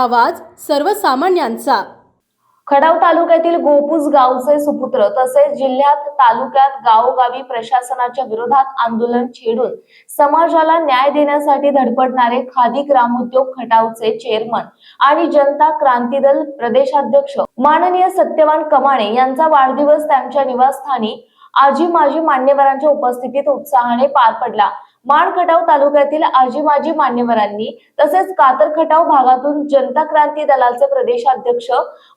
आवाज सर्वसामान्यांचा. खडाव तालुक्यातील गोपूस गावचे सुपुत्र तसेच जिल्ह्यात तालुक्यात गावोगावी प्रशासनाच्या विरोधात आंदोलन छेडून समाजाला न्याय देण्यासाठी धडपडणारे खादी ग्रामोद्योग खटावचे चेअरमन आणि जनता क्रांती दल प्रदेशाध्यक्ष माननीय सत्यवान कमाणे यांचा वाढदिवस त्यांच्या निवासस्थानी आजी माजी मान्यवरांच्या उपस्थितीत उत्साहाने पार पडला. माण खटाव तालुक्यातील आजी माजी मान्यवरांनी तसेच कातर खटाव भागातून जनता क्रांती दलाचे प्रदेशाध्यक्ष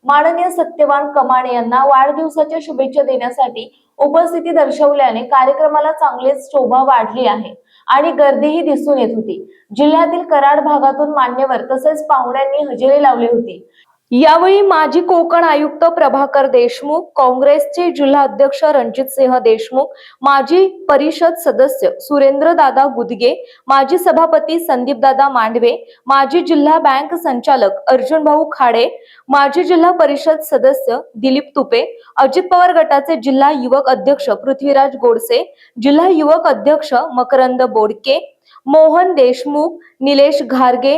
माननीय सत्यवान कमाणे यांना वाढदिवसाच्या शुभेच्छा देण्यासाठी उपस्थिती दर्शवल्याने कार्यक्रमाला चांगलीच शोभा वाढली आहे आणि गर्दीही दिसून येत होती. जिल्ह्यातील कराड भागातून मान्यवर तसेच पाहुण्यांनी हजेरी लावली होती. यावेळी माजी कोकण आयुक्त प्रभाकर देशमुख काँग्रेसचे जिल्हा अध्यक्ष रणजित सिंह देशमुख माजी परिषद सदस्य सुरेंद्र दादा गुदगे माजी सभापती संदीप दादा मांडवे माजी जिल्हा बँक संचालक अर्जुन भाऊ खाडे माजी जिल्हा परिषद सदस्य दिलीप तुपे अजित पवार गटाचे जिल्हा युवक अध्यक्ष पृथ्वीराज गोडसे जिल्हा युवक अध्यक्ष मकरंद बोडके मोहन देशमुख निलेश घारगे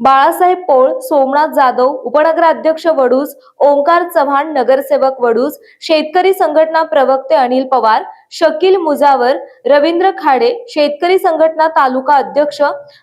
बाळासाहेब पोळ सोमनाथ जाधव उपनगराध्यक्ष वडूज ओंकार चव्हाण नगरसेवक वडूज शेतकरी संघटना प्रवक्ते अनिल पवार शकील मुजावर रवींद्र खाडे शेतकरी संघटना तालुका अध्यक्ष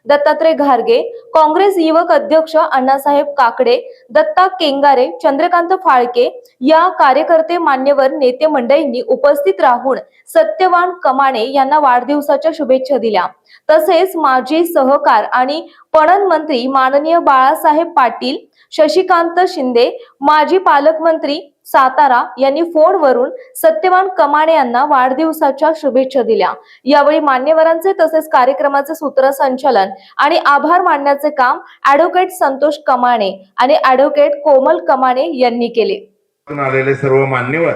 दत्तात्रय घारगे काँग्रेस युवक अध्यक्ष अण्णासाहेब काकडे दत्ता केंगारे चंद्रकांत फाळके या कार्यकर्ते मान्यवर नेते मंडळींनी उपस्थित राहून सत्यवान कमाणे यांना वाढदिवसाच्या शुभेच्छा दिल्या. तसेच माजी सहकार आणि पणन मंत्री माननीय बाळासाहेब पाटील शशिकांत शिंदे माजी पालकमंत्री सातारा यांनी फोनवरून सत्यवान कमाणे यांना वाढदिवसाच्या शुभेच्छा दिल्या. यावेळी मान्यवरांचे तसेच कार्यक्रमाचे सूत्रसंचालन आणि आभार मानण्याचे काम ऍडव्होकेट संतोष कमाणे आणि ऍडव्होकेट कोमल कमाणे यांनी केले. आलेले सर्व मान्यवर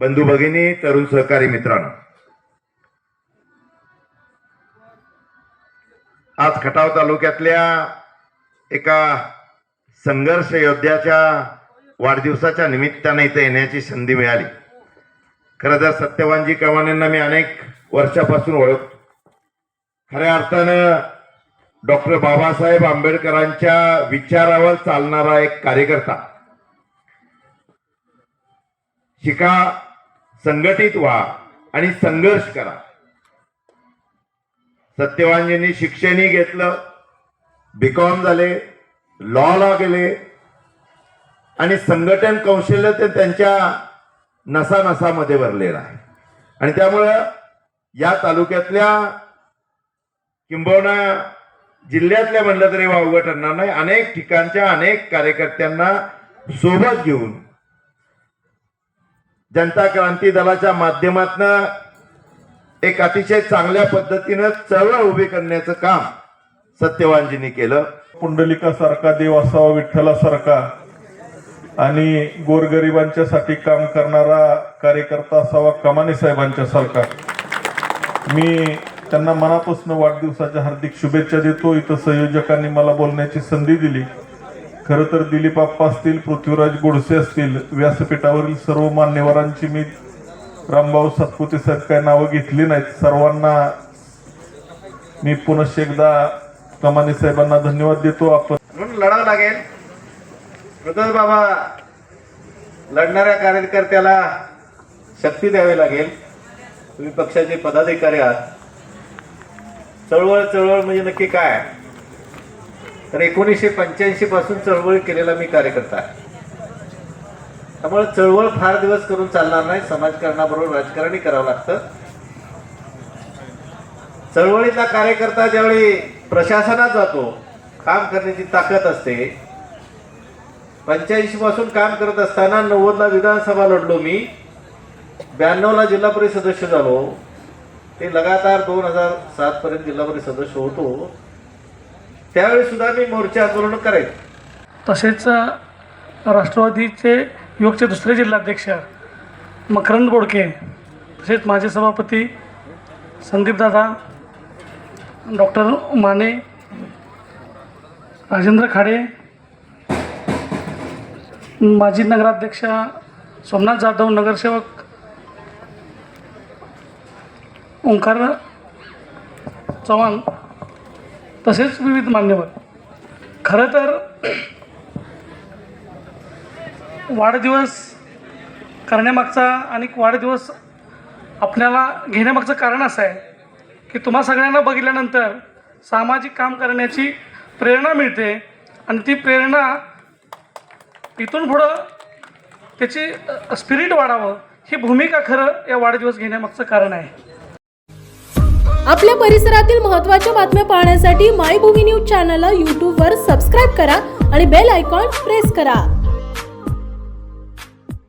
बंधू भगिनी तरुण सहकारी मित्रांनो आज खटाव तालुक्यातल्या एका संघर्ष योद्ध्याच्या वाढदिवसाच्या निमित्ताने इथं येण्याची संधी मिळाली. खरं तर सत्यवानजी कवानेंना मी अनेक वर्षापासून ओळखतो. खऱ्या अर्थानं डॉक्टर बाबासाहेब आंबेडकरांच्या विचारावर चालणारा एक कार्यकर्ता. शिका संघटित व्हा आणि संघर्ष करा. सत्यवानजींनी शिक्षणही घेतलं बीकॉम झाले लॉला गेले आणि संघटन कौशल्य ते त्यांच्या नसानसामध्ये भरलेलं आहे. आणि त्यामुळं या तालुक्यातल्या किंबहुना जिल्ह्यातल्या म्हणलं तरी वावगं ठरणार नाही अनेक ठिकाणच्या अनेक कार्यकर्त्यांना सोबत घेऊन जनता क्रांती दलाच्या माध्यमातनं एक अतिशय चांगल्या पद्धतीनं चळवळ उभी करण्याचं काम सत्यवानजींनी केलं. पुंडलिकासारखा देव असावा विठ्ठलासारखा आणि गोरगरिबांच्यासाठी काम करणारा कार्यकर्ता असावा कमाने साहेबांच्या सारखा. मी त्यांना मनापासून वाढदिवसाच्या हार्दिक शुभेच्छा देतो. इथं संयोजकांनी मला बोलण्याची संधी दिली. खरं तर दिलीपाप्पा असतील पृथ्वीराज गोडसे असतील व्यासपीठावरील सर्व मान्यवरांची मी रामभाऊ सातपुते साहेब काय नावं घेतली नाहीत. सर्वांना मी पुनश्च एकदा कमाने साहेबांना धन्यवाद देतो. आपण लढावं लागेल. प्रतोष बाबा लढणाऱ्या कार्यकर्त्याला शक्ती द्यावी लागेल. तुम्ही पक्षाचे पदाधिकारी आहात. चळवळ चळवळ म्हणजे नक्की काय? तर एकोणीसशे पंच्याऐंशी पासून चळवळ केलेला मी कार्यकर्ता आहे. त्यामुळे चळवळ फार दिवस करून चालणार नाही. समाजकारणाबरोबर राजकारणही करावं लागतं. चळवळीतला कार्यकर्ता ज्यावेळी प्रशासनात जातो काम करण्याची ताकद असते पंच्याऐंशी पासून काम करत असताना नव्वदला विधानसभा लढलो मी. ब्याण्णवला जिल्हा परिषद सदस्य झालो. ते लगातार दोन हजार सात पर्यंत जिल्हा परिषद सदस्य होतो. त्यावेळी सुद्धा मी मोर्चा आंदोलन करायचो. तसेच राष्ट्रवादीचे युवकचे दुसरे जिल्हाध्यक्ष मकरंद बोडके तसेच माझे सभापती संदीपदादा डॉक्टर माने राजेंद्र खाडे माजी नगराध्यक्ष सोमनाथ जाधव नगरसेवक ओंकार चव्हाण तसेच विविध मान्यवर. खरं तर वाढदिवस करण्यामागचा आणि वाढदिवस आपल्याला घेण्यामागचं कारण असं आहे की तुम्हा सगळ्यांना बघितल्यानंतर सामाजिक काम करण्याची प्रेरणा मिळते आणि ती प्रेरणा इथून पुढं त्याची स्पिरिट वाढावं. ही भूमिका खरं या वाढदिवस घेण्यामागचं कारण आहे. आपल्या परिसरातील महत्त्वाच्या बातम्या पाहण्यासाठी मायभूमी न्यूज चॅनलला यूट्यूबवर सबस्क्राईब करा आणि बेल आयकॉन प्रेस करा.